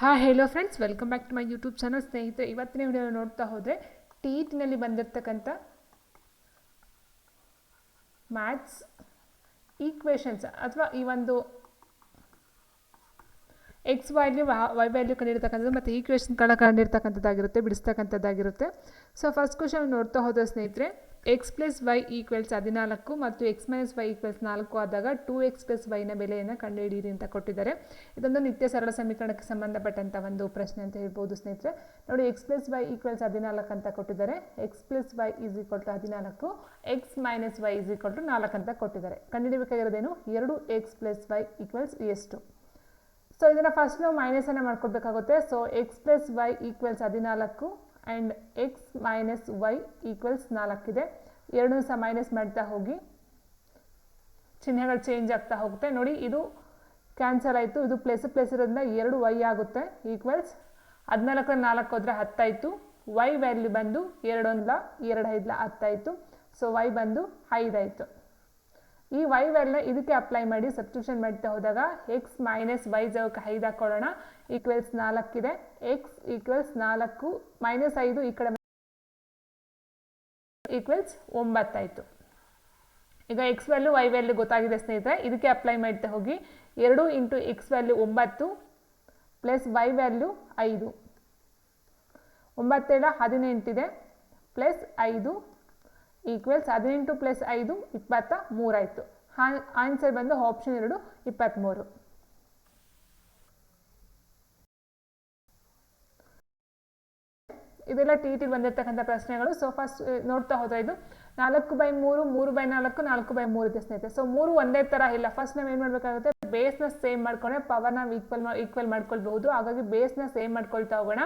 ಹಾಂ ಹೇಳೋ friends welcome back to my YouTube channel ಸ್ನೇಹಿತರೆ, ಇವತ್ತಿನ ವಿಡಿಯೋ ನೋಡ್ತಾ ಹೋದರೆ ಟೀಟ್ನಲ್ಲಿ ಟಿನಲ್ಲಿ ಬಂದಿರತಕ್ಕಂಥ ಮ್ಯಾಥ್ಸ್ ಈಕ್ವೇಷನ್ಸ್ ಅಥವಾ ಈ ಒಂದು ಎಕ್ಸ್ ವ್ಯಾಲ್ಯೂ ವೈ ವ್ಯಾಲ್ಯೂ ಕಂಡಿರ್ತಕ್ಕಂಥದ್ದು ಮತ್ತು ಈಕ್ವೇಷನ್ಗಳ ಕಂಡಿರ್ತಕ್ಕಂಥದ್ದಾಗಿರುತ್ತೆ, ಬಿಡಿಸ್ತಕ್ಕಂಥದ್ದಾಗಿರುತ್ತೆ. ಸೊ ಫಸ್ಟ್ ಕ್ವಶನ್ ನೋಡ್ತಾ ಹೋದ ಸ್ನೇಹಿತರೆ ಎಕ್ಸ್ ಪ್ಲಸ್ ವೈ ಈಕ್ವಲ್ಸ್ ಹದಿನಾಲ್ಕು ಮತ್ತು ಎಕ್ಸ್ ಮೈನಸ್ ವೈ ಈಕ್ವಲ್ಸ್ ನಾಲ್ಕು ಆದಾಗ ಟೂ ಎಕ್ಸ್ ಪ್ಲಸ್ ವೈನ ಬೆಲೆಯನ್ನು ಕಂಡುಹಿಡಿಯಿರಿ ಅಂತ ಕೊಟ್ಟಿದ್ದಾರೆ. ಇದೊಂದು ನಿತ್ಯ ಸರಳ ಸಮೀಕರಣಕ್ಕೆ ಸಂಬಂಧಪಟ್ಟಂಥ ಒಂದು ಪ್ರಶ್ನೆ ಅಂತ ಹೇಳ್ಬೋದು ಸ್ನೇಹಿತರೆ. ನೋಡಿ ಎಕ್ಸ್ ಪ್ಲಸ್ ವೈ ಈಕ್ವಲ್ಸ್ ಹದಿನಾಲ್ಕು ಅಂತ ಕೊಟ್ಟಿದ್ದಾರೆ. X plus Y is equal to ಹದಿನಾಲ್ಕು X minus Y is equal to ನಾಲ್ಕು ಅಂತ ಕೊಟ್ಟಿದ್ದಾರೆ. ಕಂಡುಹಿಡಬೇಕಾಗಿರೋದೇನು? ಎರಡು ಎಕ್ಸ್ ಪ್ಲಸ್ ವೈ ಈಕ್ವಲ್ಸ್ ಎಷ್ಟು? ಸೊ ಇದನ್ನು ಫಸ್ಟ್ ನಾವು ಮೈನಸನ್ನು ಮಾಡ್ಕೊಳ್ಬೇಕಾಗುತ್ತೆ so X plus Y equals ಹದಿನಾಲ್ಕು and X minus Y equals ನಾಲ್ಕಿದೆ ಎರಡನ್ನೂ ಸಹ ಮೈನಸ್ ಮಾಡ್ತಾ ಹೋಗಿ. ಚಿಹ್ನೆಗಳು ಚೇಂಜ್ ಆಗ್ತಾ ಹೋಗುತ್ತೆ. ನೋಡಿ, ಇದು ಕ್ಯಾನ್ಸಲ್ ಆಯಿತು. ಇದು ಪ್ಲಸ್ ಪ್ಲಸ್ ಇರೋದ್ರಿಂದ ಎರಡು ವೈ ಆಗುತ್ತೆ ಈಕ್ವಲ್ಸ್ ಹದಿನಾಲ್ಕರ ನಾಲ್ಕು ಹೋದರೆ ಹತ್ತಾಯಿತು. ವೈ ವ್ಯಾಲ್ಯೂ ಬಂದು ಎರಡೊಂದ್ಲ ಎರಡು ಐದ್ಲ ಹತ್ತಾಯಿತು. ಸೊ ವೈ ಬಂದು ಐದಾಯಿತು. ಈ ವೈ ವ್ಯಾಲ್ಯೂನ ಇದಕ್ಕೆ ಅಪ್ಲೈ ಮಾಡಿ ಸಬ್ಸ್ಟಿಟ್ಯೂಷನ್ ಮಾಡ್ತಾ ಹೋದಾಗ ಎಕ್ಸ್ ಮೈನಸ್ ವೈ ಜವಕ್ಕೆ ಐದು ಹಾಕೊಳ್ಳೋಣ. ಈಕ್ವಲ್ಸ್ ನಾಲ್ಕಿದೆ ಎಕ್ಸ್ ಈಕ್ವಲ್ಸ್ ನಾಲ್ಕು ಮೈನಸ್ ಐದು ಈ ಕಡೆ ಈಕ್ವಲ್ಸ್ ಒಂಬತ್ತಾಯಿತು ಈಗ ಎಕ್ಸ್ ವ್ಯಾಲ್ಯೂ ವೈ ವ್ಯಾಲ್ಯೂ ಗೊತ್ತಾಗಿದೆ ಸ್ನೇಹಿತರೆ. ಇದಕ್ಕೆ ಅಪ್ಲೈ ಮಾಡ್ತಾ ಹೋಗಿ. ಎರಡು ಇಂಟು ಎಕ್ಸ್ ವ್ಯಾಲ್ಯೂ ಒಂಬತ್ತು ಪ್ಲಸ್ ವೈ ವ್ಯಾಲ್ಯೂ ಐದು. ಒಂಬತ್ತೇಳ ಹದಿನೆಂಟಿದೆ ಪ್ಲಸ್ ಐದು ಈಕ್ವಲ್ಸ್ ಹದಿನೆಂಟು ಪ್ಲಸ್ ಐದು, ಇಪ್ಪತ್ತ ಮೂರಾಯಿತು ಆನ್ಸರ್ ಬಂದು ಆಪ್ಷನ್ ಎರಡು ಇಪ್ಪತ್ತ್ಮೂರು ಇದೆಲ್ಲ ಟಿ ಟಿ ಬಂದಿರತಕ್ಕಂಥ ಪ್ರಶ್ನೆಗಳು. ಸೊ ಫಸ್ಟ್ ನೋಡ್ತಾ ಹೋದ್ರೆ ಇದು ನಾಲ್ಕು ಬೈ ಮೂರು ಮೂರು ಬೈ ನಾಲ್ಕು ನಾಲ್ಕು ಬೈ ಮೂರು ಇದೆ. ಸ್ನೇಹಿತರೆ ಸೊ ಮೂರು ಒಂದೇ ಥರ ಇಲ್ಲ. ಫಸ್ಟ್ ನಾವು ಏನು ಮಾಡಬೇಕಾಗುತ್ತೆ? ಬೇಸ್ನ ಸೇಮ್ ಮಾಡ್ಕೊಂಡ್ರೆ ಪವರ್ನ ಈಕ್ವಲ್ ಈಕ್ವಲ್ ಮಾಡ್ಕೊಳ್ಬಹುದು. ಹಾಗಾಗಿ ಬೇಸ್ನ ಸೇಮ್ ಮಾಡ್ಕೊಳ್ತಾ ಹೋಗೋಣ.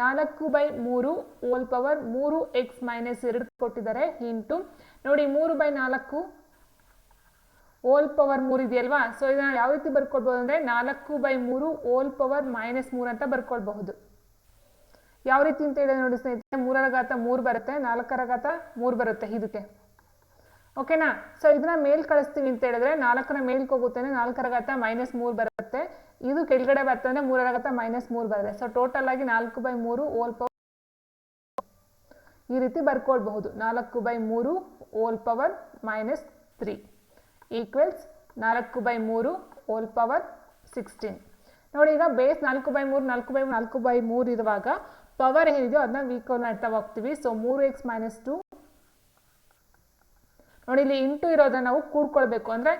ನಾಲ್ಕು ಬೈ ಮೂರು ಓಲ್ ಪವರ್ ಮೂರು ಎಕ್ಸ್ ಮೈನಸ್ ಎರಡು ಕೊಟ್ಟಿದ್ದಾರೆ. ಇಂಟು ನೋಡಿ ಮೂರು ಬೈ ನಾಲ್ಕು ಓಲ್ ಪವರ್ ಮೂರು ಇದೆಯಲ್ವಾ? ಸೊ ಇದನ್ನ ಯಾವ ರೀತಿ ಬರ್ಕೊಳ್ಬಹುದು ಅಂದ್ರೆ ನಾಲ್ಕು ಬೈ ಮೂರು ಓಲ್ ಪವರ್ ಮೈನಸ್ ಮೂರು ಅಂತ ಬರ್ಕೊಳ್ಬಹುದು. ಯಾವ ರೀತಿ ಅಂತ ಹೇಳಿದ್ರೆ ನೋಡಿ ಸ್ನೇಹಿತರೆ ಮೂರರ ಘಾತ ಮೂರು ಬರುತ್ತೆ ನಾಲ್ಕರ ಘಾತ ಮೂರು ಬರುತ್ತೆ ಇದಕ್ಕೆ. ಓಕೆನಾ ಸೊ ಇದನ್ನ ಮೇಲ್ ಕಳಿಸ್ತೀವಿ ಅಂತ ಹೇಳಿದ್ರೆ ನಾಲ್ಕರ ಮೇಲ್ಗೆ ಹೋಗುತ್ತೆ ನಾಲ್ಕರ ಘಾತ ಮೈನಸ್ ಮೂರು ಬರುತ್ತೆ. ಇದು ಕೆಳಗಡೆ ಬರ್ತಂದ್ರೆ ಮೂರರ ಘಾತ ಮೈನಸ್ ಮೂರು ಬರುತ್ತೆ. ಸೊ ಟೋಟಲ್ ಆಗಿ ನಾಲ್ಕು ಬೈ ಮೂರು ಓಲ್ ಪವರ್ ಈ ರೀತಿ ಬರ್ಕೊಳ್ಬಹುದು. ನಾಲ್ಕು ಬೈ ಮೂರು whole power minus three equals ನಾಲ್ಕು ಬೈ ಮೂರು ಓಲ್ ಪವರ್ ಸಿಕ್ಸ್ಟೀನ್ ನೋಡಿ, ಈಗ ಬೇಸ್ ನಾಲ್ಕು ಬೈ ಮೂರು, ನಾಲ್ಕು ಬೈ ನಾಲ್ಕು ಬೈ ಮೂರು ಇರುವಾಗ ಪವರ್ ಏನಿದೆಯೋ ಅದನ್ನ ವೀಕಲ್ ಮಾಡ್ತಾ ಹೋಗ್ತೀವಿ. ಸೊ ಮೂರು ಎಕ್ಸ್ ಮೈನಸ್ ಟು ನೋಡಿ, ಇಲ್ಲಿ ಇಂಟು ಇರೋದನ್ನ ನಾವು ಕೂಡ್ಕೊಳ್ಬೇಕು. ಅಂದರೆ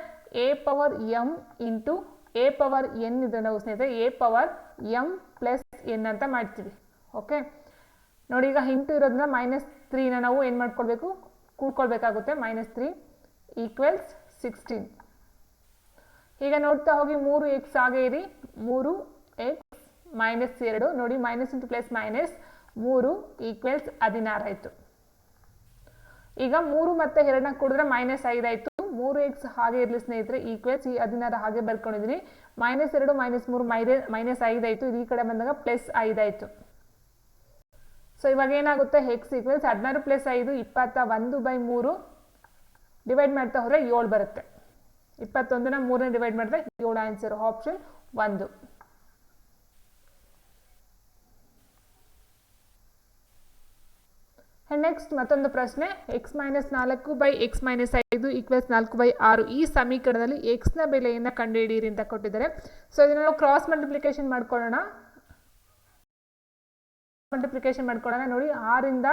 A power M into A power N ಇದೆ ನಾವು ಸ್ನೇಹಿತರೆ. A power M plus N ಅಂತ ಮಾಡ್ತೀವಿ. ಓಕೆ ನೋಡಿ, ಈಗ ಇಂಟು ಇರೋದನ್ನ ಮೈನಸ್ ತ್ರೀನ ನಾವು ಏನು ಮಾಡ್ಕೊಳ್ಬೇಕು? ಕೂಡ್ಕೊಳ್ಬೇಕಾಗುತ್ತೆ. ಮೈನಸ್ ತ್ರೀ ಈಕ್ವಲ್ಸ್ ಸಿಕ್ಸ್ಟೀನ್ ಈಗ ನೋಡ್ತಾ ಹೋಗಿ ಮೂರು ಎಕ್ಸ್ ಹಾಗೆ ಇರಿ. ಮೂರು ಎಕ್ಸ್ ಮೈನಸ್ ಎರಡು. ನೋಡಿ ಮೈನಸ್ ಇಂಟು ಪ್ಲಸ್ ಮೈನಸ್ ಮೂರು ಈಕ್ವಲ್ಸ್ ಹದಿನಾರು ಆಯಿತು. ಈಗ ಮೂರು ಮತ್ತೆ ಎರಡನ್ನ ಕೂಡಿದ್ರೆ ಮೈನಸ್ ಐದಾಯಿತು ಮೂರು ಎಕ್ಸ್ ಹಾಗೆ ಇರಲಿ ಸ್ನೇಹಿತರೆ ಈಕ್ವಲ್ಸ್ ಈ ಹದಿನಾರು ಹಾಗೆ ಬರ್ಕೊಂಡಿದ್ದೀನಿ ಮೈನಸ್ ಎರಡು ಮೈನಸ್ ಮೂರು ಮೈನೆ ಮೈನಸ್ ಐದಾಯಿತು ಇದು ಈ ಕಡೆ ಬಂದಾಗ ಪ್ಲಸ್ ಐದಾಯಿತು ಸೊ ಇವಾಗ ಏನಾಗುತ್ತೆ? ಎಕ್ಸ್ ಈಕ್ವಲ್ಸ್ ಹದಿನಾರು ಪ್ಲಸ್ ಐದು ಇಪ್ಪತ್ತ ಒಂದು ಬೈ ಮೂರು ಡಿವೈಡ್ ಮಾಡ್ತಾ ಹೋದರೆ ಏಳು ಬರುತ್ತೆ. ಇಪ್ಪತ್ತೊಂದನ್ನ ಮೂರನೇ ಡಿವೈಡ್ ಮಾಡಿದ್ರೆ ಏಳು ಆನ್ಸರ್ ಆಪ್ಷನ್ ಒಂದು. ನೆಕ್ಸ್ಟ್ ಮತ್ತೊಂದು ಪ್ರಶ್ನೆ ಎಕ್ಸ್ ಮೈನಸ್ ನಾಲ್ಕು ಬೈ ಎಕ್ಸ್ ಮೈನಸ್ ಐದು ಈಕ್ವಲ್ಸ್ ನಾಲ್ಕು ಬೈ ಆರು. ಈ ಸಮೀಕರಣದಲ್ಲಿ ಎಕ್ಸ್ನ ಬೆಲೆಯನ್ನು ಕಂಡುಹಿಡಿಯಿರಿ ಅಂತ ಕೊಟ್ಟಿದ್ದಾರೆ. ಸೊ ಇದನ್ನು ನಾವು ಕ್ರಾಸ್ ಮಲ್ಟಿಪ್ಲಿಕೇಶನ್ ಮಾಡ್ಕೊಳ್ಳೋಣ. ಮಲ್ಟಿಪ್ಲಿಕೇಶನ್ ಮಾಡ್ಕೊಳ್ಳೋಣ. ನೋಡಿ ಆರಿಂದ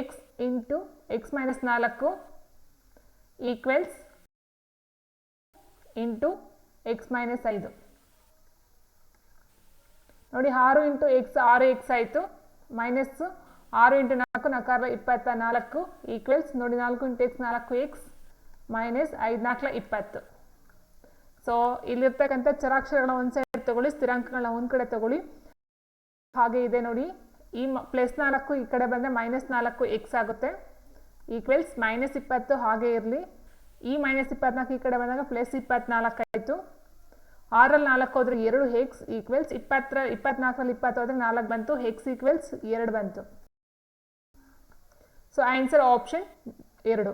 ಎಕ್ಸ್ ಇಂಟು ಎಕ್ಸ್ ಮೈನಸ್ ನಾಲ್ಕು ಈಕ್ವೆಲ್ಸ್ ಇಂಟು ಎಕ್ಸ್ ಮೈನಸ್ ಐದು. ನೋಡಿ, ಆರು ಇಂಟು ಎಕ್ಸ್ ಆರು ಎಕ್ಸ್ ಆಯಿತು. ಮೈನಸ್ ಆರು ಇಂಟು ನಾಲ್ಕು ನಕಾರ ಇಪ್ಪತ್ತ ನಾಲ್ಕು ಈಕ್ವಲ್ಸ್ ನೋಡಿ ನಾಲ್ಕು ಇಂಟು ಎಕ್ಸ್ ನಾಲ್ಕು ಎಕ್ಸ್ ಮೈನಸ್ ಐದು ನಾಲ್ಕಲ ಇಪ್ಪತ್ತು. ಸೊ ಇಲ್ಲಿರ್ತಕ್ಕಂಥ ಚರಾಕ್ಷರಗಳ ಒಂದು ಸೈಡ್ ತಗೊಳ್ಳಿ, ಸ್ಥಿರಾಂಕಗಳನ್ನ ಒಂದು ಕಡೆ ತಗೊಳ್ಳಿ. ಹಾಗೆ ಇದೆ ನೋಡಿ. ಈ ಮ ಪ್ಲಸ್ ನಾಲ್ಕು ಈ ಕಡೆ ಬಂದರೆ ಮೈನಸ್ ನಾಲ್ಕು ಎಕ್ಸ್ ಆಗುತ್ತೆ. ಈಕ್ವಲ್ಸ್ ಮೈನಸ್ ಇಪ್ಪತ್ತು, ಹಾಗೆ ಇರಲಿ. ಈ ಮೈನಸ್ ಇಪ್ಪತ್ನಾಲ್ಕು ಈ ಕಡೆ ಬಂದಾಗ ಪ್ಲಸ್ ಇಪ್ಪತ್ನಾಲ್ಕು ಆಯಿತು. ಆರಲ್ಲಿ ನಾಲ್ಕು ಹೋದ್ರೆ ಎರಡು ಹೆಕ್ಸ್ ಈಕ್ವಲ್ಸ್ ಇಪ್ಪತ್ತರ, ಇಪ್ಪತ್ನಾಲ್ಕರಲ್ಲಿ ಇಪ್ಪತ್ತು ಹೋದ್ರೆ ನಾಲ್ಕು ಬಂತು. ಹೆಕ್ಸ್ ಈಕ್ವಲ್ಸ್ ಎರಡು ಬಂತು. ಸೊ ಆನ್ಸರ್ ಆಪ್ಷನ್ ಎರಡು.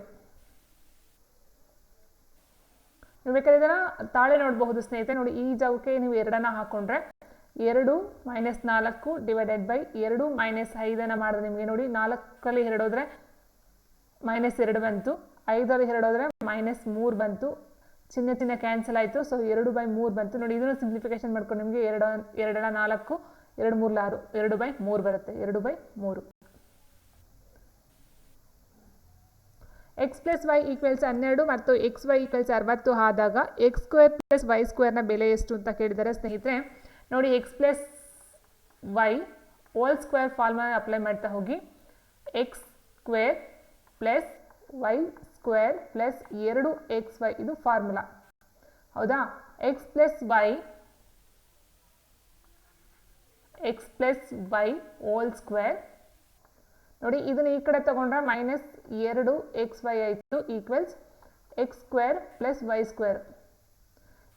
ನೀವು ಬೇಕಾದ್ರೆ ಇದನ್ನು ತಾಳೆ ನೋಡಬಹುದು ಸ್ನೇಹಿತರೆ. ನೋಡಿ, ಈ ಜಾಗಕ್ಕೆ ನೀವು ಎರಡನ್ನ ಹಾಕೊಂಡ್ರೆ ಎರಡು ಮೈನಸ್ ನಾಲ್ಕು ಡಿವೈಡೆಡ್ ಬೈ ಎರಡು ಮೈನಸ್ ಐದನ್ನು ಮಾಡಿದ್ರೆ ನಿಮಗೆ ನೋಡಿ, ನಾಲ್ಕಲ್ಲಿ ಎರಡು ಹೋದರೆ ಮೈನಸ್ ಎರಡು ಬಂತು, ಐದರಲ್ಲಿ ಎರಡು ಹೋದರೆ ಮೈನಸ್ ಮೂರು ಬಂತು, ಚಿನ್ನ ಚಿನ್ನ ಕ್ಯಾನ್ಸಲ್ ಆಯಿತು ಸೊ ಎರಡು ಬೈ ಮೂರು ಬಂತು. ನೋಡಿ, ಇದನ್ನು ಸಿಂಪ್ಲಿಫಿಕೇಶನ್ ಮಾಡ್ಕೊಂಡು ನಿಮಗೆ ಎರಡು ಎರಡರ ನಾಲ್ಕು, ಎರಡು ಮೂರು ಆರು, ಎರಡು ಬೈ ಮೂರು ಬರುತ್ತೆ, ಎರಡು ಬೈ ಮೂರು. ಎಕ್ಸ್ ಪ್ಲಸ್ ವೈ ಈಕ್ವಲ್ಸ್ ಹನ್ನೆರಡು ಮತ್ತು ಎಕ್ಸ್ ವೈ ಈಕ್ವಲ್ಸ್ ಅರವತ್ತು ಆದಾಗ ಎಕ್ಸ್ ಸ್ಕ್ವೇರ್ ಪ್ಲಸ್ ವೈ ಸ್ಕ್ವೇರ್ನ ಬೆಲೆ ಎಷ್ಟು ಅಂತ ಕೇಳಿದ್ದಾರೆ ಸ್ನೇಹಿತರೆ, ನೋಡಿ X plus Y whole square formula apply ಮಾಡ್ತಾ ಹೋಗಿ. X square plus Y square plus ಎರಡು ಎಕ್ಸ್ ವೈ ಇದು ಫಾರ್ಮುಲಾ ಹೌದಾ? X plus Y X plus Y whole square ನೋಡಿ, ಇದನ್ನ ಈ ಕಡೆ ತಗೊಂಡ್ರೆ ಮೈನಸ್ ಎರಡು ಎಕ್ಸ್ ವೈ ಆಯಿತು equals X square plus Y square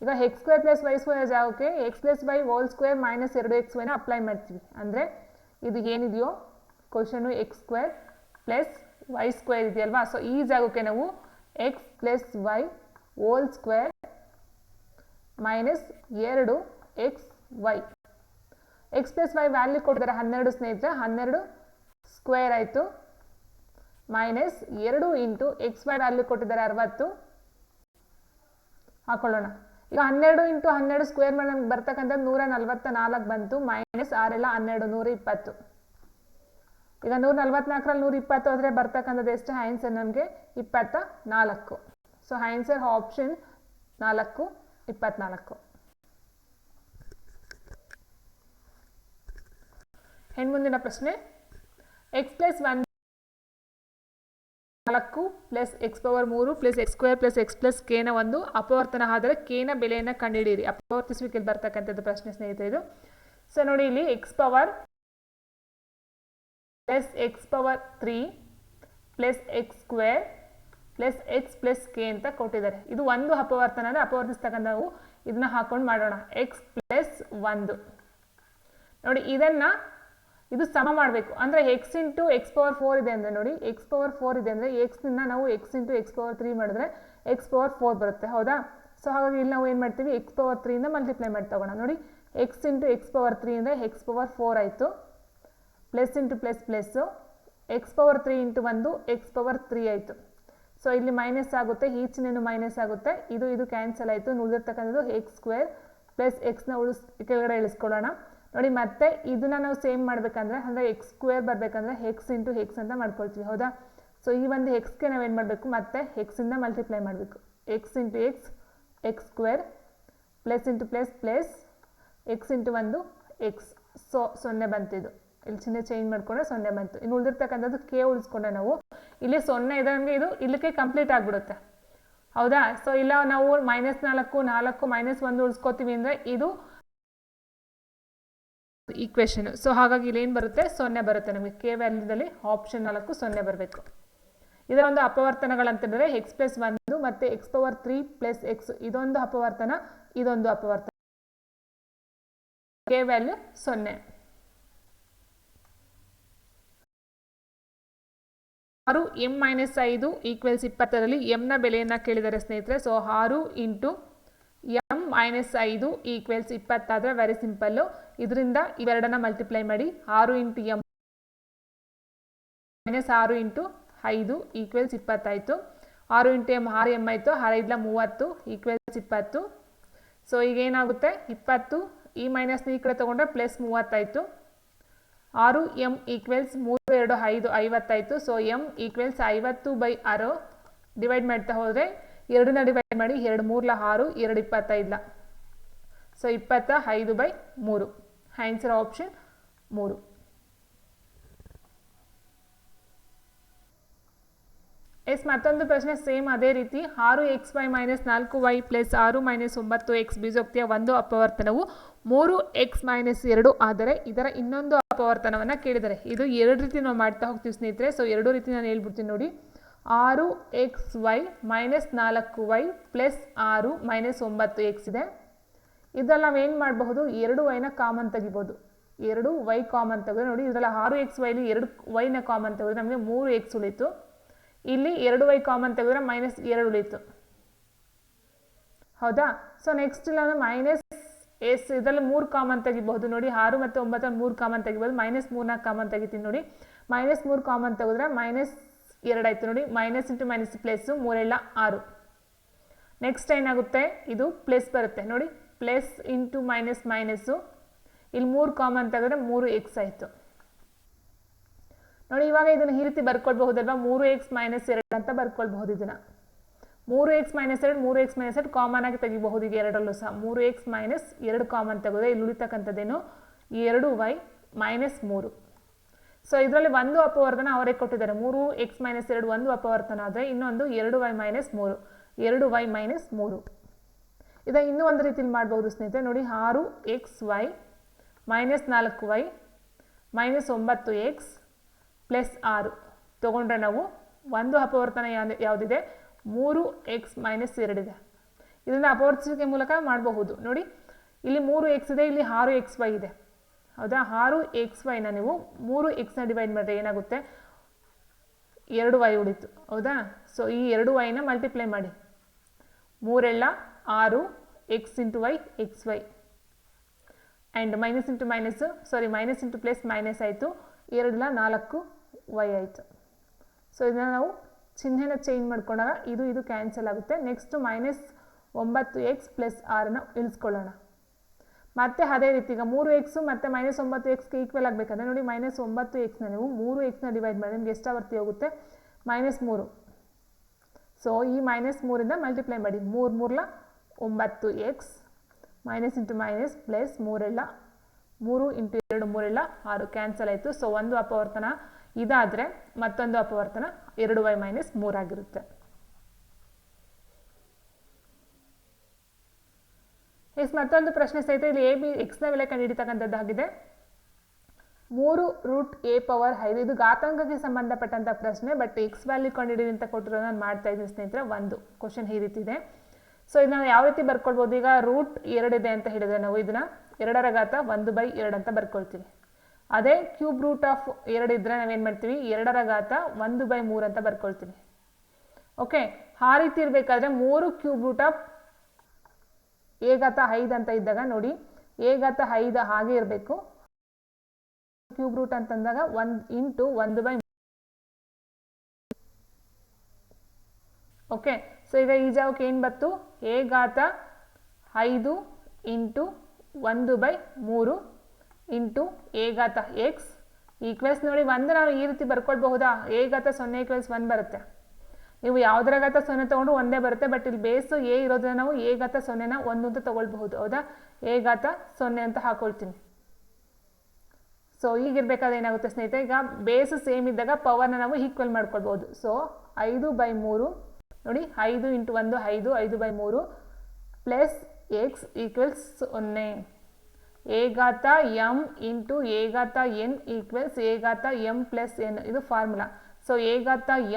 ಈಗ X square plus Y square ಜಾಗಕ್ಕೆ X plus Y whole square minus ಎರಡು ಎಕ್ಸ್ ವೈನ ಅಪ್ಲೈ ಮಾಡ್ತೀವಿ. ಅಂದರೆ ಇದು ಏನಿದೆಯೋ? Question X square plus Y square ಇದೆಯಲ್ವಾ? ಸೊ ಈ ಜಾಗಕ್ಕೆ ನಾವು X plus Y whole square minus ಎರಡು X Y X plus Y value ಕೊಡ್ತಾರೆ ಹನ್ನೆರಡು ಸ್ನೇಹಿತರೆ, ಹನ್ನೆರಡು ಸ್ಕ್ವೇರ್ ಆಯಿತು. ಮೈನಸ್ ಎರಡು ಇಂಟು ಎಕ್ಸ್ ವೈ ವ್ಯಾಲ್ಯೂ ಕೊಟ್ಟಿದ್ದಾರೆ ಅರವತ್ತು. ಹಾಕೊಳ್ಳೋಣ. ಈಗ ಹನ್ನೆರಡು ಇಂಟು ಹನ್ನೆರಡು ಸ್ಕ್ವೇರ್ ಮೇಲೆ ನಮ್ಗೆ ಬರ್ತಕ್ಕಂಥದ್ದು ನೂರ ನಲ್ವತ್ತ ನಾಲ್ಕು ಬಂತು ಮೈನಸ್ ಆರೆಲ್ಲ ಹನ್ನೆರಡು, ನೂರ ಇಪ್ಪತ್ತು. ಈಗ ನೂರ ನಲ್ವತ್ನಾಲ್ಕರಲ್ಲಿ ನೂರ ಇಪ್ಪತ್ತು ಆದರೆ ಬರ್ತಕ್ಕಂಥದ್ದು ಎಷ್ಟು? ಆನ್ಸರ್ ನಮಗೆ ಇಪ್ಪತ್ತ ನಾಲ್ಕು ಸೊ ಆನ್ಸರ್ ಆಪ್ಷನ್ ನಾಲ್ಕು, ಇಪ್ಪತ್ನಾಲ್ಕು. ಹೆಣ್ಮುಂದಿನ ಪ್ರಶ್ನೆ. ಎಕ್ಸ್ ಪ್ಲಸ್ ಒನ್ ನಾಲ್ಕು ಪ್ಲಸ್ ಎಕ್ಸ್ ಪವರ್ ಮೂರು plus X square plus X plus ಕೆನ ಒಂದು ಅಪವರ್ತನ ಆದರೆ ಕೆನ ಬೆಲೆಯನ್ನು ಕಂಡುಹಿಡಿಯಿರಿ. ಅಪವರ್ತಿಸುವಿಕೆಯಲ್ಲಿ ಬರ್ತಕ್ಕಂಥದ್ದು ಪ್ರಶ್ನೆ ಸ್ನೇಹಿತರೆ ಇದು. ಸೊ ನೋಡಿ ಇಲ್ಲಿ X power plus X power three plus X square plus X plus K ಅಂತ ಕೊಟ್ಟಿದ್ದಾರೆ. ಇದು ಒಂದು ಅಪವರ್ತನ ಅಂದರೆ ಅಪವರ್ತಿಸ್ತಕ್ಕಂಥ ನಾವು ಇದನ್ನ ಹಾಕೊಂಡು ಮಾಡೋಣ. ಎಕ್ಸ್ ಪ್ಲಸ್ ಒಂದು. ನೋಡಿ, ಇದನ್ನು ಇದು ಸಮ ಮಾಡಬೇಕು. ಅಂದರೆ X into X power four ಇದೆ ಅಂದರೆ ನೋಡಿ ಎಕ್ಸ್ ಪವರ್ ಫೋರ್ ಇದೆ ಅಂದರೆ ಎಕ್ಸ್ನಿಂದ ನಾವು X into X power three ಮಾಡಿದ್ರೆ ಎಕ್ಸ್ ಪವರ್ ಫೋರ್ ಬರುತ್ತೆ. ಹೌದಾ? ಸೊ ಹಾಗಾಗಿ ಇಲ್ಲಿ ನಾವು ಏನು ಮಾಡ್ತೀವಿ? ಎಕ್ಸ್ ಪವರ್ ತ್ರೀಯಿಂದ ಮಲ್ಟಿಪ್ಲೈ ಮಾಡಿ ತಗೋಣ. ನೋಡಿ X into X power three ಅಂದರೆ ಎಕ್ಸ್ ಪವರ್ ಫೋರ್ ಆಯಿತು. Plus into plus plus X power three into ಒಂದು ಎಕ್ಸ್ ಪವರ್ ತ್ರೀ ಆಯಿತು. ಸೊ ಇಲ್ಲಿ ಮೈನಸ್ ಆಗುತ್ತೆ ಈ ಚಿಹ್ನೆನೂ ಮೈನಸ್ ಆಗುತ್ತೆ. ಇದು ಇದು ಕ್ಯಾನ್ಸಲ್ ಆಯಿತು. ಉಳಿದಿರ್ತಕ್ಕಂಥದ್ದು ಎಕ್ಸ್ ಸ್ಕ್ವೇರ್ ಪ್ಲಸ್ ಎಕ್ಸ್ನ ಉಳಿಸ್ ಕೆಳಗಡೆ ಇಳಿಸ್ಕೊಳ್ಳೋಣ. ನೋಡಿ, ಮತ್ತೆ ಇದನ್ನ ನಾವು ಸೇಮ್ ಮಾಡಬೇಕಂದ್ರೆ ಅಂದರೆ ಎಕ್ಸ್ ಸ್ಕ್ವೇರ್ ಬರಬೇಕಂದ್ರೆ ಎಕ್ಸ್ ಇಂಟು ಎಕ್ಸ್ ಅಂತ ಮಾಡ್ಕೊಳ್ತೀವಿ, ಹೌದಾ? ಸೊ ಈ ಒಂದು ಎಕ್ಸ್ಗೆ ನಾವೇನು ಮಾಡಬೇಕು? ಮತ್ತೆ ಎಕ್ಸಿಂದ ಮಲ್ಟಿಪ್ಲೈ ಮಾಡಬೇಕು. X into X X square plus into plus plus X into ಒಂದು ಎಕ್ಸ್ ಸೊ ಸೊನ್ನೆ ಬಂತಿದ್ದು ಇಲ್ಲಿ ಚಿಹ್ನೆ ಚೇಂಜ್ ಮಾಡಿಕೊಂಡ್ರೆ ಸೊನ್ನೆ ಬಂತು. ಇನ್ನು ಉಳಿದಿರ್ತಕ್ಕಂಥದ್ದು ಕೆ ಉಳಿಸ್ಕೊಂಡೆ ನಾವು, ಇಲ್ಲಿ ಸೊನ್ನೆ ಇದೆ ನಮಗೆ ಇದು ಇಲ್ಲಕ್ಕೆ ಕಂಪ್ಲೀಟ್ ಆಗಿಬಿಡುತ್ತೆ. ಹೌದಾ? ಸೊ ಇಲ್ಲ, ನಾವು ಮೈನಸ್ ನಾಲ್ಕು ನಾಲ್ಕು ಮೈನಸ್ ಒಂದು ಉಳಿಸ್ಕೋತೀವಿ ಅಂದರೆ ಇದು ಈಕ್ವೇಶನ್ ಸೊ ಹಾಗಾಗಿ ಇಲ್ಲಿ ಏನು ಬರುತ್ತೆ? ಸೊನ್ನೆ ಬರುತ್ತೆ ನಮಗೆ. ಕೆ ವ್ಯಾಲ್ಯೂದಲ್ಲಿ ಆಪ್ಷನ್ ನಾಲ್ಕು ಸೊನ್ನೆ ಬರಬೇಕು. ಇದರ ಒಂದು ಅಪವರ್ತನಗಳಂತಂದರೆ ಎಕ್ಸ್ ಪ್ಲಸ್ ಒಂದು ಮತ್ತು X power three plus X ಇದೊಂದು ಅಪವರ್ತನ ಇದೊಂದು ಅಪವರ್ತನ. ಕೆ ವ್ಯಾಲ್ಯೂ ಸೊನ್ನೆ. ಆರು ಎಂ ಮೈನಸ್ ಐದು ಈಕ್ವಲ್ಸ್ ಇಪ್ಪತ್ತರಲ್ಲಿ ಎಮ್ನ ಬೆಲೆಯನ್ನು ಕೇಳಿದ್ದಾರೆ ಸ್ನೇಹಿತರೆ ಸೊ ಆರು ಇಂಟು ಎಂ ಮೈನಸ್ ಐದು ಈಕ್ವೆಲ್ಸ್ ಇಪ್ಪತ್ತಾದರೆ ವೆರಿ ಸಿಂಪಲ್ಲು ಇದರಿಂದ ಇವೆರಡನ್ನ ಮಲ್ಟಿಪ್ಲೈ ಮಾಡಿ ಆರು ಇಂಟು ಎಂ ಮೈನಸ್ ಆರು ಇಂಟು ಐದು ಈಕ್ವೆಲ್ಸ್ ಇಪ್ಪತ್ತಾಯಿತು. ಆರು ಇಂಟು ಎಂ ಆರು ಎಂ ಆಯಿತು, ಆರೈದ್ಲ ಮೂವತ್ತು ಈಕ್ವೆಲ್ಸ್ ಇಪ್ಪತ್ತು. ಸೊ ಈಗ ಏನಾಗುತ್ತೆ ಇಪ್ಪತ್ತು, ಈ ಮೈನಸ್ನ ಈ ಕಡೆ ತೊಗೊಂಡ್ರೆ ಪ್ಲಸ್ ಮೂವತ್ತಾಯಿತು. ಆರು ಎಂ ಈಕ್ವೆಲ್ಸ್ ಮೂರು, ಎರಡು, ಐದು, ಐವತ್ತಾಯಿತು. ಸೊ ಎಂ ಈಕ್ವೆಲ್ಸ್ ಐವತ್ತು ಬೈ ಆರು ಡಿವೈಡ್ ಮಾಡ್ತಾ ಹೋದರೆ ಎರಡನ್ನ ಡಿವೈಡ್ ಮಾಡಿ ಎರಡು ಮೂರ್ಲ ಆರು, ಎರಡು ಇಪ್ಪತ್ತೈದಲ. ಸೊ ಇಪ್ಪತ್ತ ಐದು ಬೈ ಮೂರು. ಆನ್ಸರ್ ಆಪ್ಷನ್ ಮೂರು. ಎಸ್, ಮತ್ತೊಂದು ಪ್ರಶ್ನೆ ಸೇಮ್ ಅದೇ ರೀತಿ. ಆರು ಎಕ್ಸ್ ವೈ ಮೈನಸ್ ನಾಲ್ಕು ವೈ ಪ್ಲಸ್ ಆರು ಮೈನಸ್ ಒಂಬತ್ತು ಎಕ್ಸ್ ಬೀಜೋಕ್ತಿಯ ಒಂದು ಅಪವರ್ತನವು. ಮೂರು ಎಕ್ಸ್ ಮೈನಸ್ ಎರಡು ಆದರೆ ಇದರ ಇನ್ನೊಂದು ಅಪವರ್ತನವನ್ನು ಕೇಳಿದರೆ. ಇದು ಎರಡು ರೀತಿ ನಾವು ಮಾಡ್ತಾ ಹೋಗ್ತೀವಿ ಸ್ನೇಹಿತರೆ. ಸೊ ಎರಡು ರೀತಿ ನಾನು ಹೇಳ್ಬಿಡ್ತೀನಿ ನೋಡಿ. ಆರು ಎಕ್ಸ್ ವೈ ಮೈನಸ್ ನಾಲ್ಕು ವೈ ಪ್ಲಸ್ ಆರು ಮೈನಸ್ ಒಂಬತ್ತು ಎಕ್ಸ್ ಇದೆ. ಇದ್ರಲ್ಲಿ ನಾವೇನು ಮಾಡಬಹುದು? ಎರಡು ವೈನ ಕಾಮನ್ ತೆಗಿಬೋದು ಎರಡು ವೈ ಕಾಮನ್ ತೆಗೆದ್ರೆ ನೋಡಿ, ಇದರಲ್ಲಿ ಆರು ಎಕ್ಸ್ ವೈಲಿ ಎರಡು ವೈನ ಕಾಮನ್ ತೆಗೆದ್ರೆ ನಮಗೆ ಮೂರು ಎಕ್ಸ್ ಉಳಿತು. ಇಲ್ಲಿ ಎರಡು ವೈ ಕಾಮನ್ ತೆಗೆದ್ರೆ ಮೈನಸ್ ಎರಡು ಉಳಿತು. ಹೌದಾ? ಸೊ ನೆಕ್ಸ್ಟ್ ನಾನು ಮೈನಸ್ ಎಸ್, ಇದರಲ್ಲಿ ಮೂರು ಕಾಮನ್ ತೆಗಿಬಹುದು. ನೋಡಿ, ಆರು ಮತ್ತು ಒಂಬತ್ತರಲ್ಲಿ ಮೂರು ಕಾಮನ್ ತೆಗಿಬೋದು ಮೈನಸ್ ಮೂರ್ನಾಲ್ಕು ಕಾಮನ್ ತೆಗಿತೀನಿ ನೋಡಿ. ಮೈನಸ್ ಮೂರು ಕಾಮನ್ ತೆಗೆದ್ರೆ ಮೈನಸ್ ಎರಡಾಯ್ತು ನೋಡಿ. ಮೈನಸ್ ಇಂಟು ಮೈನಸ್ ಪ್ಲಸ್ ಮೂರೆಲ್ಲ ಆರು. ನೆಕ್ಸ್ಟ್ ಏನಾಗುತ್ತೆ? ಇದು ಪ್ಲಸ್ ಬರುತ್ತೆ. ನೋಡಿ ಪ್ಲಸ್ ಇಂಟು ಮೈನಸ್ ಮೈನಸ್ಸು ಇಲ್ಲಿ ಮೂರು ಕಾಮನ್ ತೆಗೆದ್ರೆ ಮೂರು ಎಕ್ಸ್ ಆಯಿತು. ನೋಡಿ, ಇವಾಗ ಇದನ್ನು ಈ ರೀತಿ ಬರ್ಕೊಳ್ಬಹುದಲ್ವಾ? ಮೂರು ಎಕ್ಸ್ ಮೈನಸ್ ಎರಡು ಅಂತ ಬರ್ಕೊಳ್ಬಹುದು ಇದನ್ನು. ಮೂರು ಎಕ್ಸ್ ಮೈನಸ್ ಎರಡು, ಮೂರು ಎಕ್ಸ್ ಮೈನಸ್ ಎರಡು ಕಾಮನ್ ಆಗಿ ತೆಗಿಬಹುದು ಈಗ ಎರಡರಲ್ಲೂ ಸಹ. ಮೂರು ಎಕ್ಸ್ ಮೈನಸ್ ಎರಡು ಕಾಮನ್ ತೆಗೆದ್ರೆ ಇಲ್ಲಿ ಉಳಿತಕ್ಕಂಥದ್ದೇನು? ಎರಡು ವೈ ಮೈನಸ್ ಮೂರು. ಸೊ ಇದರಲ್ಲಿ ಒಂದು ಅಪವರ್ತನ ಅವರೇ ಕೊಟ್ಟಿದ್ದಾರೆ. ಮೂರು ಎಕ್ಸ್ ಮೈನಸ್ ಎರಡು ಒಂದು ಅಪವರ್ತನ ಆದರೆ ಇನ್ನೊಂದು ಎರಡು ವೈ ಮೈನಸ್ ಮೂರು. ಎರಡು ವೈ ಮೈನಸ್ ಮೂರು. ಇದ ಇನ್ನೂ ಒಂದು ರೀತಿಲಿ ಮಾಡ್ಬೋದು ಸ್ನೇಹಿತರೆ. ನೋಡಿ, ಆರು ಎಕ್ಸ್ ವೈ ಮೈನಸ್ ನಾಲ್ಕು ವೈ ಮೈನಸ್ ಒಂಬತ್ತು ಎಕ್ಸ್ ಪ್ಲಸ್ ಆರು. ತೊಗೊಂಡ್ರೆ ನಾವು ಒಂದು ಅಪವರ್ತನ ಯಾವುದು ಯಾವುದಿದೆ? ಮೂರು ಎಕ್ಸ್ ಮೈನಸ್ ಎರಡಿದೆ ಇದನ್ನು ಅಪವರ್ತಿಸಿಕೆ ಮೂಲಕ ಮಾಡಬಹುದು. ನೋಡಿ, ಇಲ್ಲಿ ಮೂರು ಎಕ್ಸ್ ಇದೆ, ಇಲ್ಲಿ ಆರು ಎಕ್ಸ್ ವೈ ಇದೆ. ಹೌದಾ? ಆರು ಎಕ್ಸ್ ವೈನ ನೀವು ಮೂರು ಎಕ್ಸ್ನ ಡಿವೈಡ್ ಮಾಡಿದ್ರೆ ಏನಾಗುತ್ತೆ? ಎರಡು ವೈ ಉಳಿತು. ಹೌದಾ? ಸೊ ಈ ಎರಡು ವೈನ ಮಲ್ಟಿಪ್ಲೈ ಮಾಡಿ. ಮೂರೆಲ್ಲ ಆರು X into Y X Y and minus into minus sorry minus into plus minus ಆಯಿತು. ಎರಡಲ್ಲ ನಾಲ್ಕು ವೈ ಆಯಿತು. ಸೊ ಇದನ್ನು ನಾವು ಚಿಹ್ನೆನ ಚೇಂಜ್ ಮಾಡ್ಕೊಂಡಾಗ ಇದು ಇದು ಕ್ಯಾನ್ಸಲ್ ಆಗುತ್ತೆ. ನೆಕ್ಸ್ಟು ಮೈನಸ್ ಒಂಬತ್ತು ಎಕ್ಸ್ ಪ್ಲಸ್ ಆರನ್ನು ಇಳಿಸ್ಕೊಳ್ಳೋಣ. ಮತ್ತೆ ಅದೇ ರೀತಿ ಈಗ ಮೂರು ಎಕ್ಸು ಮತ್ತು ಮೈನಸ್ ಒಂಬತ್ತು ಎಕ್ಸ್ಗೆ ಈಕ್ವಲ್ ಆಗಬೇಕಂದ್ರೆ ನೋಡಿ ಮೈನಸ್ ಒಂಬತ್ತು ಎಕ್ಸ್ನ ನೀವು ಮೂರು ಎಕ್ಸ್ನ ಡಿವೈಡ್ ಮಾಡಿ ನಿಮ್ಗೆ ಎಷ್ಟು ಆವರ್ತಿ ಹೋಗುತ್ತೆ? ಮೈನಸ್ ಮೂರು. ಸೊ ಈ ಮೈನಸ್ ಮೂರಿಂದ ಮಲ್ಟಿಪ್ಲೈ ಮಾಡಿ. ಮೂರು ಮೂರಲ ಒಂಬತ್ತು X minus into minus plus ಮೂರೆಲ್ಲ ಮೂರು ಇಂಟು ಎರಡು ಮೂರೆಲ್ಲ ಆರು. ಕ್ಯಾನ್ಸಲ್ ಆಯಿತು. ಸೊ ಒಂದು ಅಪವರ್ತನ ಇದಾದರೆ ಮತ್ತೊಂದು ಅಪವರ್ತನ ಎರಡು ವೈ ಮೈನಸ್ ಮೂರಾಗಿರುತ್ತೆ. ಎಸ್, ಮತ್ತೊಂದು ಪ್ರಶ್ನೆ ಸಹಿತ ಇಲ್ಲಿ ಎ ಬಿ ಎಕ್ಸ್ನ ಬೆಲೆ ಕಂಡುಹಿಡಿತಕ್ಕಂಥದ್ದಾಗಿದೆ ಮೂರು ರೂಟ್ ಎ ಪವರ್ ಐದು. ಇದು ಘಾತಾಂಕಕ್ಕೆ ಸಂಬಂಧಪಟ್ಟಂಥ ಪ್ರಶ್ನೆ ಬಟ್ ಎಕ್ಸ್ ವ್ಯಾಲ್ಯೂ ಕಂಡುಹಿಡಿದು ಅಂತ ಕೊಟ್ಟಿರೋ ನಾನು ಮಾಡ್ತಾ ಇದ್ದೀನಿ ಸ್ನೇಹಿತರೆ, ಒಂದು. ಕ್ವಶನ್ ಈ ರೀತಿ ಇದೆ. ಸೊ ಇದನ್ನ ಯಾವ ರೀತಿ ಬರ್ಕೊಳ್ಬೋದು? ಈಗ ರೂಟ್ ಎರಡಿದೆ ಅಂತ ಹೇಳಿದ್ರೆ ನಾವು ಇದನ್ನ ಎರಡರ ಘಾತ ಒಂದು ಬೈ ಎರಡು ಅಂತ ಬರ್ಕೊಳ್ತೀವಿ. ಅದೇ ಕ್ಯೂಬ್ ರೂಟ್ ಆಫ್ ಎರಡು ಇದ್ರೆ ನಾವೇನು ಮಾಡ್ತೀವಿ? ಎರಡರ ಘಾತ ಒಂದು ಬೈ ಮೂರು ಅಂತ ಬರ್ಕೊಳ್ತೀವಿ. ಓಕೆ ಆ ರೀತಿ ಇರಬೇಕಾದ್ರೆ ಮೂರು ಕ್ಯೂಬ್ ರೂಟ್ ಆಫ್ ಘಾತ ಐದು ಅಂತ ಇದ್ದಾಗ ನೋಡಿ ಏಗಾತ ಐದು ಹಾಗೆ ಇರಬೇಕು. ಕ್ಯೂಬ್ ರೂಟ್ ಅಂತಂದಾಗ ಒಂದು ಇಂಟು ಒಂದು ಬೈ ಓಕೆ, ಸೊ ಈಗ ಈ ಜಾವಕ್ಕೆ ಏನು ಬಂತು? ಏಗಾತ ಐದು ಇಂಟು ಒಂದು ಬೈ ಮೂರು ಇಂಟು ಏಗಾತ ಎಕ್ಸ್ ಈಕ್ವೆಲ್ಸ್ ನೋಡಿ ಒಂದು ನಾವು ಈ ರೀತಿ ಬರ್ಕೊಳ್ಬಹುದಾ? ಏಗಾತ ಸೊನ್ನೆ ಈಕ್ವೆಲ್ಸ್ ಒಂದು ಬರುತ್ತೆ. ನೀವು ಯಾವುದರ ಘಾತ ಸೊನ್ನೆ ತೊಗೊಂಡ್ರು ಒಂದೇ ಬರುತ್ತೆ ಬಟ್ ಇಲ್ಲಿ ಬೇಸು ಎ ಇರೋದ್ರಿಂದ ನಾವು ಎ ಘಾತ ಸೊನ್ನೆನ ಒಂದು ಅಂತ ತೊಗೊಳ್ಬಹುದು. ಹೌದಾ? ಎ ಘಾತ ಸೊನ್ನೆ ಅಂತ ಹಾಕೊಳ್ತೀನಿ. ಸೊ ಈಗಿರ್ಬೇಕಾದ್ರೆ ಏನಾಗುತ್ತೆ ಸ್ನೇಹಿತರೆ, ಈಗ ಬೇಸು ಸೇಮ್ ಇದ್ದಾಗ ಪವರ್ನ ನಾವು ಈಕ್ವಲ್ ಮಾಡ್ಕೊಳ್ಬೋದು ಸೊ ಐದು ಬೈ ಮೂರು, ನೋಡಿ, ಐದು ಇಂಟು ಒಂದು, ಐದು ಐದು ಬೈ ಮೂರು ಪ್ಲಸ್ ಎಕ್ಸ್ ಈಕ್ವಲ್ಸ್ ಸೊನ್ನೆ. ಎ ಘಾತ M into A N equals A M plus N, ಇದು formula so A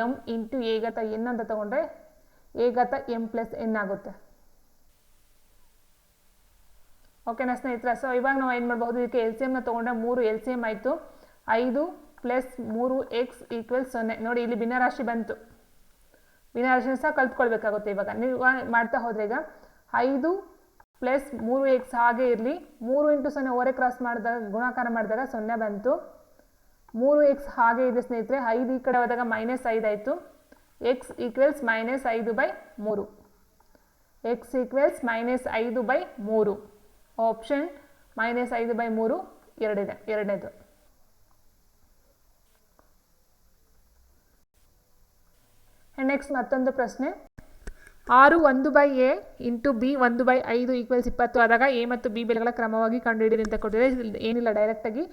M into ಘಾತ ಎನ್ ಅಂತ ತಗೊಂಡ್ರೆ ಎ ಎಂ ಪ್ಲಸ್ ಎನ್ ಆಗುತ್ತೆ. ಓಕೆನಾ ಸ್ನೇಹಿತರೆ ಸೊ ಇವಾಗ ನಾವು ಏನು ಮಾಡ್ಬೋದು ಇದಕ್ಕೆ ಎಲ್ ಸಿ ಎಮ್ನ ತೊಗೊಂಡ್ರೆ ಮೂರು ಎಲ್ ಸಿ ಎಂ ಆಯಿತು. ಐದು ಪ್ಲಸ್ ಮೂರು ಎಕ್ಸ್ ಈಕ್ವಲ್ ಸೊನ್ನೆ. ನೋಡಿ, ಇಲ್ಲಿ ಭಿನ್ನರಾಶಿ ಬಂತು. ಭಿನ್ನರಾಶಿನ ಸಹ ಕಲ್ತ್ಕೊಳ್ಬೇಕಾಗುತ್ತೆ ಇವಾಗ. ನೀವು ಮಾಡ್ತಾ ಹೋದ್ರೆ ಈಗ ಐದು ಪ್ಲಸ್ ಮೂರು ಎಕ್ಸ್ ಹಾಗೆ ಇರಲಿ. ಮೂರು ಇಂಟು ಸೊನ್ನೆ ಓರೆ ಕ್ರಾಸ್ ಮಾಡಿದಾಗ, ಗುಣಾಕಾರ ಮಾಡಿದಾಗ ಸೊನ್ನೆ ಬಂತು. ಮೂರು ಎಕ್ಸ್ ಹಾಗೆ ಇದೆ ಸ್ನೇಹಿತರೆ, ಐದು ಈ ಕಡೆ ಹೋದಾಗ ಮೈನಸ್ ಐದು ಆಯಿತು. ಎಕ್ಸ್ ಈಕ್ವೆಲ್ಸ್ ಮೈನಸ್ ಐದು ಬೈ ಮೂರು. ಎಕ್ಸ್ ಈಕ್ವೆಲ್ಸ್ ಮೈನಸ್ ಐದು ಬೈ ಮೂರು. ಆಪ್ಷನ್ ಮೈನಸ್ ಐದು ಬೈ ಮೂರು ಎರಡಿದೆ, ಎರಡನೇದು. ನೆಕ್ಸ್ಟ್ ಮತ್ತೊಂದು ಪ್ರಶ್ನೆ. ಆರು ಒಂದು ಬೈ ಎ ಇಂಟು ಬಿ ಒಂದು ಬೈ ಐದು ಈಕ್ವಲ್ಸ್ ಇಪ್ಪತ್ತು. ಆದಾಗ ಎ ಮತ್ತು ಬಿ ಬೆಲೆಗಳ ಕ್ರಮವಾಗಿ ಕಂಡುಹಿಡಿಯಿರಿ ಅಂತ ಕೊಟ್ಟಿದೆ ಏನಿಲ್ಲ ಡೈರೆಕ್ಟಾಗಿ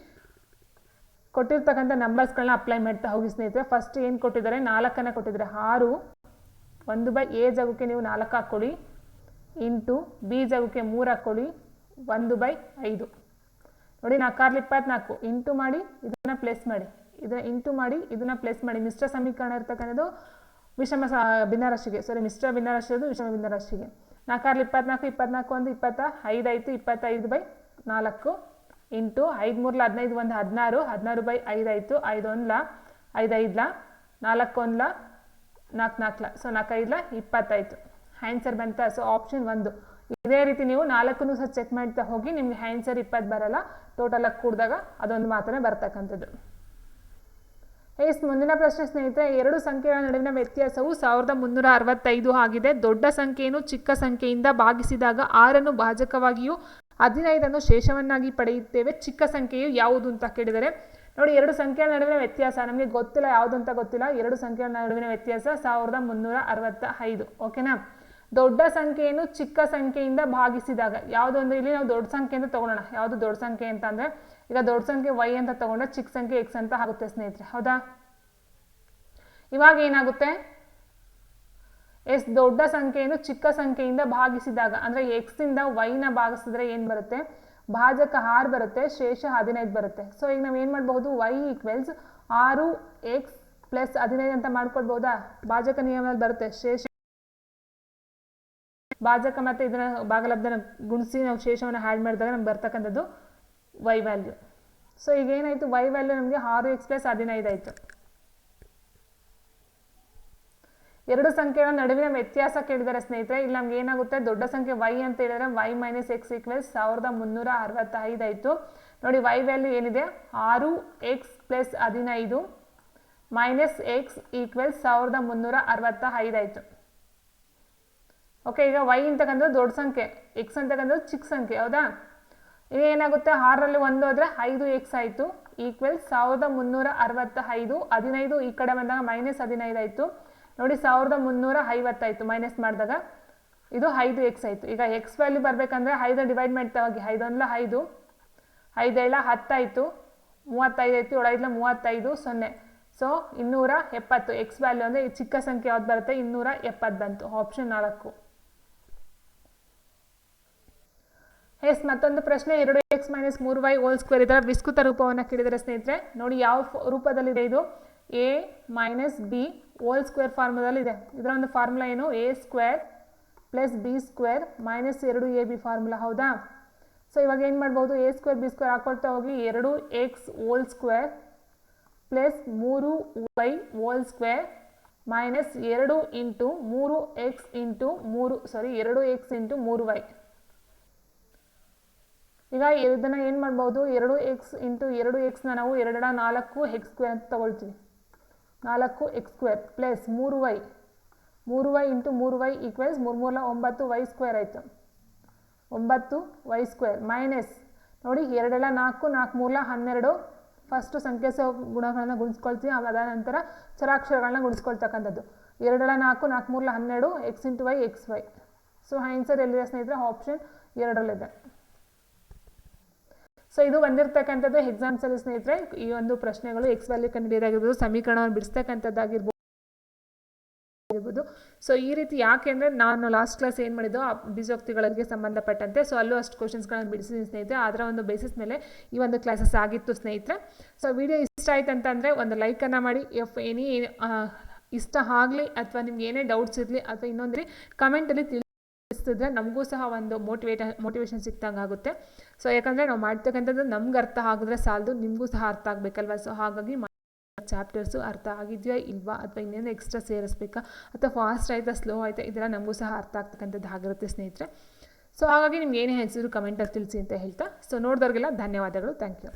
ಕೊಟ್ಟಿರ್ತಕ್ಕಂಥ ನಂಬರ್ಸ್ಗಳನ್ನ ಅಪ್ಲೈ ಮಾಡ್ತಾ ಹೋಗಿ ಸ್ನೇಹಿತರೆ ಫಸ್ಟ್ ಏನು ಕೊಟ್ಟಿದ್ದಾರೆ? ನಾಲ್ಕನ್ನು ಕೊಟ್ಟಿದ್ದಾರೆ. ಆರು, ಒಂದು ಬೈ ಎ ಜಾಗಕ್ಕೆ ನೀವು ನಾಲ್ಕು ಹಾಕ್ಕೊಳ್ಳಿ. ಇಂಟು ಬಿ ಜಾಗಕ್ಕೆ ಮೂರು ಹಾಕ್ಕೊಳ್ಳಿ. ಒಂದು ಬೈ ಐದು. ನೋಡಿ ನಾಲ್ಕಾರ್ಲಿ ಇಪ್ಪತ್ನಾಲ್ಕು ಇಂಟು ಮಾಡಿ, ಇದನ್ನು ಪ್ಲೇಸ್ ಮಾಡಿ. ಇದನ್ನು ಇಂಟು ಮಾಡಿ, ಇದನ್ನು ಪ್ಲೇಸ್ ಮಾಡಿ. ಮಿಶ್ರ ಸಮೀಕರಣ ಇರ್ತಕ್ಕಂಥದ್ದು ವಿಷಮ ಸ ಭಿನ್ನರಾಶಿಗೆ. ಸಾರಿ ಮಿಶ್ರ ಭಿನ್ನರಾಶಿ ಅದು ವಿಷಮ ಭಿನ್ನರಾಶಿಗೆ. ನಾಲ್ಕಾರ್ಲಿ ಇಪ್ಪತ್ನಾಲ್ಕು ಇಪ್ಪತ್ನಾಲ್ಕು, ಒಂದು, ಇಪ್ಪತ್ತ ಐದು ಆಯಿತು. ಇಪ್ಪತ್ತೈದು ಬೈ ನಾಲ್ಕು. ಇಂಟು ಐದು ಮೂರ್ಲ ಹದಿನೈದು ಒಂದು ಹದಿನಾರು ಹದಿನಾರು ಬೈ ಐದು ಆಯಿತು, ಐದು ಒಂದ್ಲ, ಐದು ಐದ್ಲ, ನಾಲ್ಕು ನಾಲ್ಕು ನಾಲ್ಕಲ. ಸೊ ನಾಲ್ಕು ಐದ್ಲ, ಇಪ್ಪತ್ತಾಯಿತು. ಆನ್ಸರ್ ಬಂತ ಸೊ ಆಪ್ಷನ್ ಒಂದು. ಇದೇ ರೀತಿ ನೀವು ನಾಲ್ಕನ್ನು ಸಹ ಚೆಕ್ ಮಾಡ್ತಾ ಹೋಗಿ, ನಿಮ್ಗೆ ಆನ್ಸರ್ ಇಪ್ಪತ್ತು ಬರಲ್ಲ. ಟೋಟಲ್ ಆಗಿ ಕೂಡಿದಾಗ ಅದೊಂದು ಮಾತ್ರನೇ ಬರ್ತಕ್ಕಂಥದ್ದು. ಎಸ್ ಮುಂದಿನ ಪ್ರಶ್ನೆ ಸ್ನೇಹಿತರೆ, ಎರಡು ಸಂಖ್ಯೆಗಳ ನಡುವಿನ ವ್ಯತ್ಯಾಸವು ಸಾವಿರದ ಮುನ್ನೂರ ಅರವತ್ತೈದು ಆಗಿದೆ. ದೊಡ್ಡ ಸಂಖ್ಯೆಯನ್ನು ಚಿಕ್ಕ ಸಂಖ್ಯೆಯಿಂದ ಭಾಗಿಸಿದಾಗ ಆರನ್ನು ಭಾಜಕವಾಗಿಯೂ ಹದಿನೈದನ್ನು ಶೇಷವನ್ನಾಗಿ ಪಡೆಯುತ್ತೇವೆ. ಚಿಕ್ಕ ಸಂಖ್ಯೆಯು ಯಾವುದು ಅಂತ ಕೇಳಿದರೆ, ನೋಡಿ ಎರಡು ಸಂಖ್ಯೆಗಳ ನಡುವಿನ ವ್ಯತ್ಯಾಸ ನಮಗೆ ಗೊತ್ತಿಲ್ಲ, ಯಾವುದು ಅಂತ ಗೊತ್ತಿಲ್ಲ. ಎರಡು ಸಂಖ್ಯೆಗಳ ನಡುವಿನ ವ್ಯತ್ಯಾಸ ಸಾವಿರದ ಮುನ್ನೂರ ಅರವತ್ತ ಐದು ಓಕೆನಾ? ದೊಡ್ಡ ಸಂಖ್ಯೆಯನ್ನು ಚಿಕ್ಕ ಸಂಖ್ಯೆಯಿಂದ ಭಾಗಿಸಿದಾಗ, ಯಾವುದು ಅಂದರೆ ಇಲ್ಲಿ ನಾವು ದೊಡ್ಡ ಸಂಖ್ಯೆ ಅಂತ ತಗೊಳ್ಳೋಣ. ಯಾವುದು ದೊಡ್ಡ ಸಂಖ್ಯೆ ಅಂತ ಅಂದರೆ, ಈಗ ದೊಡ್ಡ ಸಂಖ್ಯೆ ವೈ ಅಂತ ತಗೊಂಡ್ರೆ ಚಿಕ್ಕ ಸಂಖ್ಯೆ ಎಕ್ಸ್ ಅಂತ ಆಗುತ್ತೆ ಸ್ನೇಹಿತರೆ, ಹೌದಾ? ಇವಾಗ ಏನಾಗುತ್ತೆ? ಎಸ್ ದೊಡ್ಡ ಸಂಖ್ಯೆಯನ್ನು ಚಿಕ್ಕ ಸಂಖ್ಯೆಯಿಂದ ಭಾಗಿಸಿದಾಗ, ಅಂದರೆ ಎಕ್ಸ್ ಇಂದ ವೈನ ಭಾಗಿಸಿದ್ರೆ ಏನು ಬರುತ್ತೆ? ಭಾಜಕ ಆರು ಬರುತ್ತೆ, ಶೇಷ ಹದಿನೈದು ಬರುತ್ತೆ. ಸೊ ಈಗ ನಾವು ಏನು ಮಾಡ್ಬೋದು ವೈ ಈಕ್ವೆಲ್ಸ್ ಆರು ಎಕ್ಸ್ ಪ್ಲಸ್ ಹದಿನೈದು ಅಂತ ಮಾಡ್ಕೊಳ್ಬೋದಾ ಭಾಜಕ ನಿಯಮದಲ್ಲಿ ಬರುತ್ತೆ, ಶೇಷ. ಭಾಜಕ ಮತ್ತು ಇದನ್ನ ಭಾಗಲಬ್ಧನ ಗುಣಿಸಿ ನಾವು ಶೇಷವನ್ನು ಹ್ಯಾಡ್ ಮಾಡಿದಾಗ ನಮ್ಗೆ ಬರ್ತಕ್ಕಂಥದ್ದು ವೈ ವ್ಯಾಲ್ಯೂ ಸೊ ಈಗ ಏನಾಯಿತು? ವೈ ವ್ಯಾಲ್ಯೂ ನಮಗೆ ಆರು ಎಕ್ಸ್ ಪ್ಲಸ್ ಹದಿನೈದು ಆಯಿತು. ಎರಡು ಸಂಖ್ಯೆಗಳ ನಡುವಿನ ವ್ಯತ್ಯಾಸ ಕೇಳಿದರೆ ಸ್ನೇಹಿತರೆ. ಇಲ್ಲಿ ನಮ್ಗೆ ಏನಾಗುತ್ತೆ? ದೊಡ್ಡ ಸಂಖ್ಯೆ ವೈ ಅಂತ ಹೇಳಿದ್ರೆ ವೈ ಮೈನಸ್ ಎಕ್ಸ್ ಈಕ್ವಲ್ಸ್ ಸಾವಿರದ ಮುನ್ನೂರ ಅರವತ್ತೈದು ಆಯಿತು. ನೋಡಿ ವೈ ವ್ಯಾಲ್ಯೂ ಏನಿದೆ? ಆರು ಎಕ್ಸ್ ಪ್ಲಸ್ ಹದಿನೈದು ಮೈನಸ್ ಎಕ್ಸ್ ಈಕ್ವಲ್ಸ್ ಸಾವಿರದ ಮುನ್ನೂರ ಅರವತ್ತ ಐದು ಆಯಿತು. ಓಕೆ ಈಗ ವೈ ಅಂತಕ್ಕಂಥದ್ದು ದೊಡ್ಡ ಸಂಖ್ಯೆ ಎಕ್ಸ್ ಅಂತಕ್ಕಂಥದ್ದು ಚಿಕ್ಕ ಸಂಖ್ಯೆ, ಹೌದಾ? ಈಗ ಏನಾಗುತ್ತೆ? ಆರರಲ್ಲಿ ಒಂದು ಹೋದರೆ ಐದು ಎಕ್ಸ್ ಆಯಿತು. ಈಕ್ವಲ್ ಸಾವಿರದ ಮುನ್ನೂರ ಅರವತ್ತ ಐದು ಹದಿನೈದು ಈ ಕಡೆ ಬಂದಾಗ ಮೈನಸ್ ಹದಿನೈದು ಆಯಿತು. ನೋಡಿ ಸಾವಿರದ ಮುನ್ನೂರ ಐವತ್ತಾಯಿತು ಮೈನಸ್ ಮಾಡಿದಾಗ ಇದು ಐದು ಎಕ್ಸ್ ಆಯಿತು. ಈಗ ಎಕ್ಸ್ ವ್ಯಾಲ್ಯೂ ಬರಬೇಕಂದ್ರೆ ಐದು ಡಿವೈಡ್ ಮಾಡ್ತಾ ಹೋಗಿ. ಐದೊಂದಲ ಐದು. ಐದೇಳ ಹತ್ತಾಯಿತು. ಮೂವತ್ತೈದು ಆಯಿತು. ಏಳೈದಲ ಮೂವತ್ತೈದು, ಸೊನ್ನೆ. ಸೊ ಇನ್ನೂರ ಎಪ್ಪತ್ತು. ಎಕ್ಸ್ ವ್ಯಾಲ್ಯೂ ಅಂದರೆ ಚಿಕ್ಕ ಸಂಖ್ಯೆ ಯಾವ್ದು ಬರುತ್ತೆ? ಇನ್ನೂರ ಎಪ್ಪತ್ತು ಬಂತು. ಆಪ್ಷನ್ ನಾಲ್ಕು. ಎಸ್ ಮತ್ತೊಂದು ಪ್ರಶ್ನೆ. ಎರಡು ಎಕ್ಸ್ ಮೈನಸ್ ಮೂರು ವೈ ಹೋಲ್ ಸ್ಕ್ವೇರ್ ಇದರ ವಿಸ್ಕೃತ ರೂಪವನ್ನು ಕೇಳಿದರೆ ಸ್ನೇಹಿತರೆ, ನೋಡಿ ಯಾವ ರೂಪದಲ್ಲಿದೆ ಇದು? A minus B whole square ಫಾರ್ಮುಲಾದಲ್ಲಿದೆ ಇದರ ಒಂದು ಫಾರ್ಮುಲಾ ಏನು? A square plus B square minus ಎರಡು ಎ ಬಿ ಫಾರ್ಮುಲಾ ಹೌದಾ? ಸೊ ಇವಾಗ ಏನು ಮಾಡ್ಬೋದು? ಎ ಸ್ಕ್ವೇರ್ ಬಿ ಸ್ಕ್ವೇರ್ ಹಾಕೊಳ್ತಾ ಹೋಗಿ ಎರಡು ಎಕ್ಸ್ ಓಲ್ ಸ್ಕ್ವೇರ್ ಪ್ಲಸ್ ಮೂರು ವೈ ಓಲ್ ಸ್ಕ್ವೇರ್ ಮೈನಸ್ ಎರಡು ಇಂಟು ಮೂರು ಎಕ್ಸ್ ಇಂಟು ಮೂರು ಸಾರಿ ಎರಡು ಎಕ್ಸ್ ಇಂಟು ಮೂರು ವೈ ಈಗ ಇದನ್ನು ಏನು ಮಾಡ್ಬೋದು? ಎರಡು ಎಕ್ಸ್ ಇಂಟು ಎರಡು ಎಕ್ಸ್ನ ನಾವು ಎರಡರ ನಾಲ್ಕು ಎಕ್ಸ್ ಸ್ಕ್ವೇರ್ ಅಂತ ತಗೊಳ್ತೀವಿ. ನಾಲ್ಕು ಎಕ್ಸ್ ಸ್ಕ್ವೇರ್ ಪ್ಲಸ್ ಮೂರು ವೈ ಮೂರು ವೈ ಇಂಟು ಮೂರು ವೈ ಈಕ್ವಲ್ಸ್ ಮೂರು ಒಂಬತ್ತು ವೈ ಸ್ಕ್ವೇರ್ ಆಯಿತು. ಒಂಬತ್ತು ವೈ ಸ್ಕ್ವೇರ್ ಮೈನಸ್ ನೋಡಿ ಎರಡೆಲ್ಲ ನಾಲ್ಕು ನಾಲ್ಕು ಮೂರಲ ಹನ್ನೆರಡು. ಫಸ್ಟು ಸಂಖ್ಯೆ ಗುಣಗಳನ್ನ ಗುಣಿಸ್ಕೊಳ್ತೀವಿ ಅದಾದ ನಂತರ ಚರಾಕ್ಷರಗಳನ್ನ ಗುಣಿಸ್ಕೊಳ್ತಕ್ಕಂಥದ್ದು. ಎರಡೆಲ್ಲ ನಾಲ್ಕು ನಾಲ್ಕು ಮೂರಲ ಹನ್ನೆರಡು X into Y X Y so answer ಎಲ್ಲಿದೆ ಸ್ನೇಹಿತರೆ? ಆಪ್ಷನ್ ಎರಡರಲ್ಲಿದೆ. ಸೊ ಇದು ಬಂದಿರತಕ್ಕಂಥದ್ದು ಎಕ್ಸಾಮ್ಸಲ್ಲಿ ಸ್ನೇಹಿತರೆ, ಈ ಒಂದು ಪ್ರಶ್ನೆಗಳು ಎಕ್ಸ್ ವ್ಯಾಲ್ಯೂ ಕಂಡುಹಿಡಿಯೋದಾಗಿರ್ಬೋದು ಸಮೀಕರಣವನ್ನು ಬಿಡಿಸ್ತಕ್ಕಂಥದ್ದಾಗಿರ್ಬೋದು. ಸೊ ಈ ರೀತಿ ಯಾಕೆ ಅಂದರೆ ನಾನು ಲಾಸ್ಟ್ ಕ್ಲಾಸ್ ಏನು ಮಾಡಿದ್ದು, ಆ ಬೀಜೋಕ್ತಿಗಳಿಗೆ ಸಂಬಂಧಪಟ್ಟಂತೆ ಸೊ ಅಲ್ಲೂ ಅಷ್ಟು ಕ್ವಶನ್ಸ್ಗಳನ್ನು ಬಿಡಿಸಿದ್ದೀನಿ ಸ್ನೇಹಿತರೆ ಅದರ ಒಂದು ಬೇಸಿಸ್ ಮೇಲೆ ಈ ಒಂದು ಕ್ಲಾಸಸ್ ಆಗಿತ್ತು ಸ್ನೇಹಿತರೆ. ಸೊ ವಿಡಿಯೋ ಇಷ್ಟ ಆಯ್ತು ಅಂತಂದರೆ ಒಂದು ಲೈಕನ್ನು ಮಾಡಿ ಎಫ್ ಎನಿ ಇಷ್ಟ ಆಗಲಿ ಅಥವಾ ನಿಮ್ಗೆ ಏನೇ ಡೌಟ್ಸ್ ಇರಲಿ, ಅಥವಾ ಇನ್ನೊಂದು ಕಮೆಂಟಲ್ಲಿ ತಿಳಿಸಿದ್ರೆ ನಮಗೂ ಸಹ ಒಂದು ಮೋಟಿವೇಟ ಮೋಟಿವೇಶನ್ ಸಿಕ್ತಂಗೆ ಆಗುತ್ತೆ. ಸೊ ಯಾಕಂದರೆ ನಾವು ಮಾಡ್ತಕ್ಕಂಥದ್ದು ನಮ್ಗೆ ಅರ್ಥ ಆಗಿದ್ರೆ ಸಾಲದು, ನಿಮಗೂ ಸಹ ಅರ್ಥ ಆಗಬೇಕಲ್ವ? ಸೊ ಹಾಗಾಗಿ ಚಾಪ್ಟರ್ಸು ಅರ್ಥ ಆಗಿದೆಯಾ ಇಲ್ವಾ? ಅಥವಾ ಇನ್ನೇನು ಎಕ್ಸ್ಟ್ರಾ ಸೇರಿಸ್ಬೇಕಾ? ಅಥವಾ ಫಾಸ್ಟ್ ಆಯಿತಾ ಸ್ಲೋ ಆಯಿತಾ? ಇದೆಲ್ಲ ನಮಗೂ ಸಹ ಅರ್ಥ ಆಗ್ತಕ್ಕಂಥದ್ದು ಆಗಿರುತ್ತೆ ಸ್ನೇಹಿತರೆ. ಸೊ ಹಾಗಾಗಿ ನಿಮ್ಗೆ ಏನೇ ಹೆಸರು ಕಮೆಂಟಲ್ಲಿ ತಿಳಿಸಿ ಅಂತ ಹೇಳ್ತಾ. ಸೊ ನೋಡಿದವ್ರಿಗೆಲ್ಲ ಧನ್ಯವಾದಗಳು. Thank you